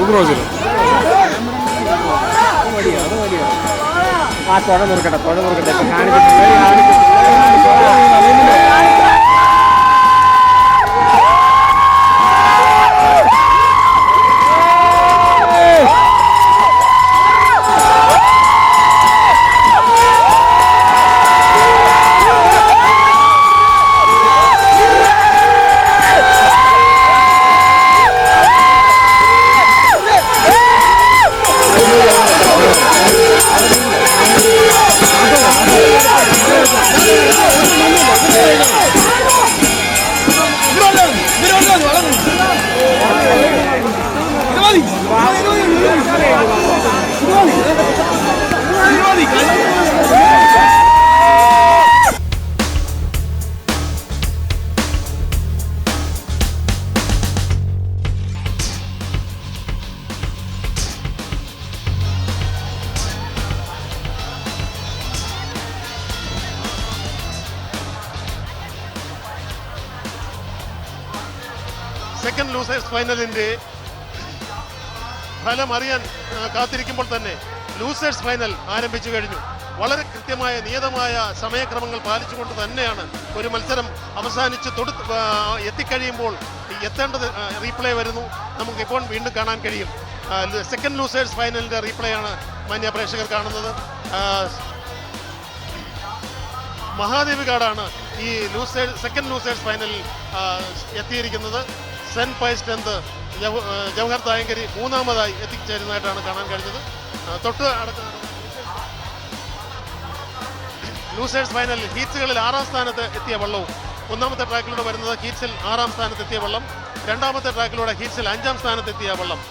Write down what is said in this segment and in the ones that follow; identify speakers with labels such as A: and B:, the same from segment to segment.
A: ഊബ്രോജിൽ ആ തുഴ മുറുക്കട്ടെ തുഴ മുറുക്കട്ടെ. കാണിച്ചിട്ട് കാണിച്ചിട്ട്
B: സെക്കൻഡ് ലൂസേഴ്സ് ഫൈനലിന്റെ ഫലം അറിയാൻ കാത്തിരിക്കുമ്പോൾ തന്നെ ലൂസേഴ്സ് ഫൈനൽ ആരംഭിച്ചു കഴിഞ്ഞു. വളരെ കൃത്യമായ നിയതമായ സമയക്രമങ്ങൾ പാലിച്ചുകൊണ്ട് തന്നെയാണ് ഒരു മത്സരം അവസാനിച്ച് തൊടു എത്തിക്കഴിയുമ്പോൾ എത്തേണ്ടത് റീപ്ലേ വരുന്നു. നമുക്ക് ഇപ്പോൾ വീണ്ടും കാണാൻ കഴിയും. സെക്കൻഡ് ലൂസേഴ്സ് ഫൈനലിന്റെ റീപ്ലേ ആണ് മാന്യ പ്രേക്ഷകർ കാണുന്നത്. മഹാദേവി കാടാണ് ഈ ലൂസേഴ്സ് സെക്കൻഡ് ലൂസേഴ്സ് ഫൈനലിൽ എത്തിയിരിക്കുന്നത്. പൈസ് ടെന്ത് ജവ- ജവഹർ തായങ്കരി മൂന്നാമതായി എത്തിച്ചേരുന്നതായിട്ടാണ് കാണാൻ കഴിഞ്ഞത്. തൊട്ട് അടുത്ത ലൂസേഴ്സ് ഫൈനലിൽ ഹീറ്റ്സുകളിൽ ആറാം സ്ഥാനത്ത് എത്തിയ വള്ളവും. ഒന്നാമത്തെ ട്രാക്കിലൂടെ വരുന്നത് ഹീറ്റ്സിൽ ആറാം സ്ഥാനത്ത് എത്തിയ വള്ളം. രണ്ടാമത്തെ ട്രാക്കിലൂടെ ഹീറ്റ്സിൽ അഞ്ചാം സ്ഥാനത്ത് എത്തിയ വള്ളം.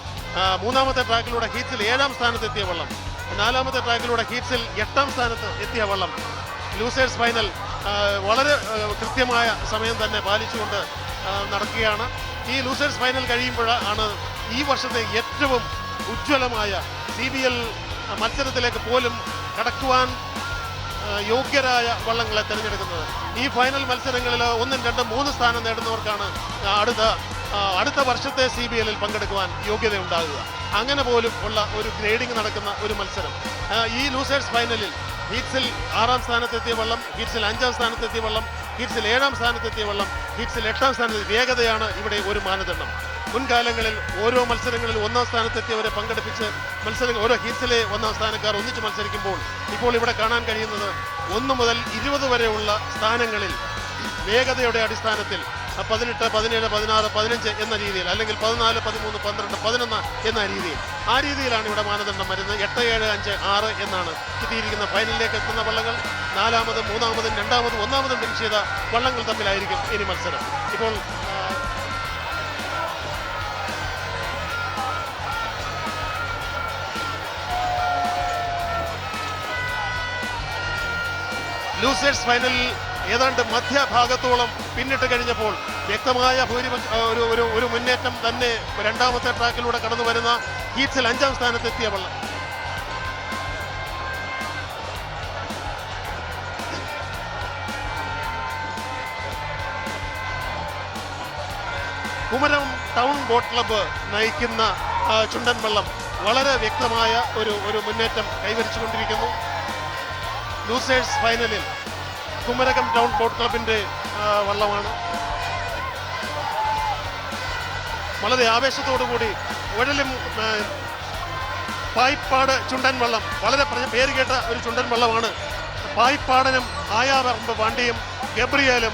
B: മൂന്നാമത്തെ ട്രാക്കിലൂടെ ഹീറ്റ്സിൽ ഏഴാം സ്ഥാനത്ത് എത്തിയ വള്ളം. നാലാമത്തെ ട്രാക്കിലൂടെ ഹീറ്റ്സിൽ എട്ടാം സ്ഥാനത്ത് എത്തിയ വള്ളം. ലൂസേഴ്സ് ഫൈനൽ വളരെ കൃത്യമായ സമയം തന്നെ പാലിച്ചുകൊണ്ട് നടക്കുകയാണ്. ഈ ലൂസേഴ്സ് ഫൈനൽ കഴിയുമ്പോൾ ആണ് ഈ വർഷത്തെ ഏറ്റവും ഉജ്ജ്വലമായ സി ബി എൽ മത്സരത്തിലേക്ക് പോലും കടക്കുവാൻ യോഗ്യരായ വള്ളങ്ങളെ തിരഞ്ഞെടുക്കുന്നത്. ഈ ഫൈനൽ മത്സരങ്ങളിൽ ഒന്നും രണ്ടും മൂന്ന് സ്ഥാനം നേടുന്നവർക്കാണ് അടുത്ത അടുത്ത വർഷത്തെ സി ബി എല്ലിൽ പങ്കെടുക്കുവാൻ യോഗ്യത ഉണ്ടാകുക അങ്ങനെ പോലും ഉള്ള ഒരു ഗ്രേഡിംഗ് നടക്കുന്ന ഒരു മത്സരം. ഈ ലൂസേഴ്സ് ഫൈനലിൽ ഹീറ്റ്സിൽ ആറാം സ്ഥാനത്തെത്തിയ വള്ളം ഹീറ്റ്സിൽ അഞ്ചാം സ്ഥാനത്തെത്തിയ വള്ളം ഹീറ്റ്സിൽ ഏഴാം സ്ഥാനത്തെത്തിയ വള്ളം ഹീറ്റ്സിൽ എട്ടാം സ്ഥാനത്ത് വേഗതയാണ് ഇവിടെ ഒരു മാനദണ്ഡം. മുൻകാലങ്ങളിൽ ഓരോ മത്സരങ്ങളിൽ ഒന്നാം സ്ഥാനത്തെത്തിയവരെ പങ്കെടുപ്പിച്ച് മത്സരങ്ങൾ ഓരോ ഹീറ്റ്സിലെ ഒന്നാം സ്ഥാനക്കാർ ഒന്നിച്ച് മത്സരിക്കുമ്പോൾ ഇപ്പോൾ ഇവിടെ കാണാൻ കഴിയുന്നത് ഒന്ന് മുതൽ ഇരുപത് വരെയുള്ള സ്ഥാനങ്ങളിൽ വേഗതയുടെ അടിസ്ഥാനത്തിൽ പതിനെട്ട് പതിനേഴ് പതിനാറ് പതിനഞ്ച് എന്ന രീതിയിൽ അല്ലെങ്കിൽ പതിനാല് പതിമൂന്ന് പന്ത്രണ്ട് പതിനൊന്ന് എന്ന രീതിയിൽ. ആ രീതിയിലാണ് ഇവിടെ മാനദണ്ഡം വരുന്നത്. എട്ട് ഏഴ് അഞ്ച് ആറ് എന്നാണ് കിട്ടിയിരിക്കുന്ന ഫൈനലിലേക്ക് എത്തുന്ന വള്ളങ്ങൾ നാലാമതും മൂന്നാമതും രണ്ടാമതും ഒന്നാമതും ഫിനിഷ് ചെയ്ത വള്ളങ്ങൾ തമ്മിലായിരിക്കും ഇനി മത്സരം. ഇപ്പോൾ ലൂസേഴ്സ് ഫൈനലിൽ ഏതാണ്ട് മധ്യഭാഗത്തോളം പിന്നിട്ട് കഴിഞ്ഞപ്പോൾ വ്യക്തമായ ഭൂരിപക്ഷ ഒരു ഒരു ഒരു മുന്നേറ്റം തന്നെ രണ്ടാമത്തെ ട്രാക്കിലൂടെ കടന്നു വരുന്ന ഹീറ്റ്സിൽ അഞ്ചാം സ്ഥാനത്തെത്തിയ വള്ളം. കുമരം ടൗൺ ബോട്ട് ക്ലബ്ബ് നയിക്കുന്ന ചുണ്ടൻ വള്ളം വളരെ വ്യക്തമായ ഒരു ഒരു മുന്നേറ്റം കൈവരിച്ചുകൊണ്ടിരിക്കുന്നു. ലൂസേഴ്സ് ഫൈനലിൽ കുമരകം ടൗൺ ബോട്ട് ക്ലബിന്റെ വള്ളമാണ്. വളരെ ആവേശത്തോടു കൂടി ഉഴലും പായ്പാട് ചുണ്ടൻ വള്ളം വളരെ പ്ര- കേട്ട ഒരു ചുണ്ടൻ വള്ളമാണ്. പായിപ്പാടനും ആയാറമ്പ് പാണ്ഡ്യയും ഗബ്രിയേലും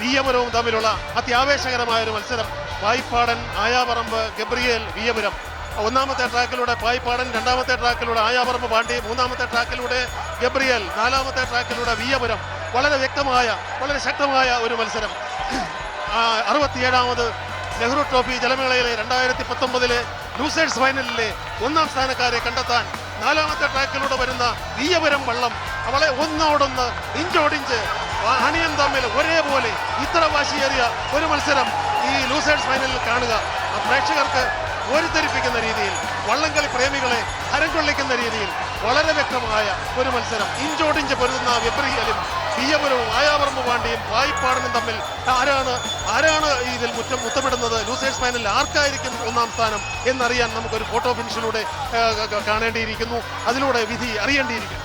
B: വിയപുരവും തമ്മിലുള്ള അത്യാവേശകരമായ ഒരു മത്സരം. വായ്പാടൻ ആയാപറമ്പ് ഗബ്രിയേൽ വിയപുരം ഒന്നാമത്തെ ട്രാക്കിലൂടെ പായ്പാടൻ രണ്ടാമത്തെ ട്രാക്കിലൂടെ ആയാപറമ്പ് പാണ്ഡ്യ മൂന്നാമത്തെ ട്രാക്കിലൂടെ ഗബ്രിയൽ നാലാമത്തെ ട്രാക്കിലൂടെ വിയപുരം. വളരെ വ്യക്തമായ വളരെ ശക്തമായ ഒരു മത്സരം. അറുപത്തിയേഴാമത് നെഹ്റു ട്രോഫി ജലമേളയിലെ രണ്ടായിരത്തി പത്തൊമ്പതിലെ ലൂസേഴ്സ് ഫൈനലിലെ ഒന്നാം സ്ഥാനക്കാരെ കണ്ടെത്താൻ നാലാമത്തെ ട്രാക്കിലൂടെ വരുന്ന വീയപുരം വള്ളം അവളെ ഒന്നോടൊന്ന് ഇഞ്ചോടിഞ്ച് അണിയൻ തമ്മിൽ ഒരേപോലെ ഇത്ര വാശിയേറിയ ഒരു മത്സരം ഈ ലൂസേഴ്സ് ഫൈനലിൽ കാണുക. പ്രേക്ഷകർക്ക് ഓരിത്തരിപ്പിക്കുന്ന രീതിയിൽ വള്ളംകളി പ്രേമികളെ ഹരം കൊള്ളിക്കുന്ന രീതിയിൽ വളരെ വ്യക്തമായ ഒരു മത്സരം. ഇഞ്ചോടിഞ്ച് പൊരുതുന്ന വെബ്രിയലും പിയപുരവും ആയാവർമ്മ പാണ്ഡിയും വായ്പാടനും തമ്മിൽ ആരാണ് ആരാണ് ഇതിൽ മുറ്റം മുത്തമിടുന്നത് ലൂസേഴ്സ് ഫൈനലിൽ ആർക്കായിരിക്കും ഒന്നാം സ്ഥാനം എന്നറിയാൻ നമുക്കൊരു ഫോട്ടോ ഫിനിഷിലൂടെ കാണേണ്ടിയിരിക്കുന്നു. അതിലൂടെ വിധി അറിയേണ്ടിയിരിക്കുന്നു.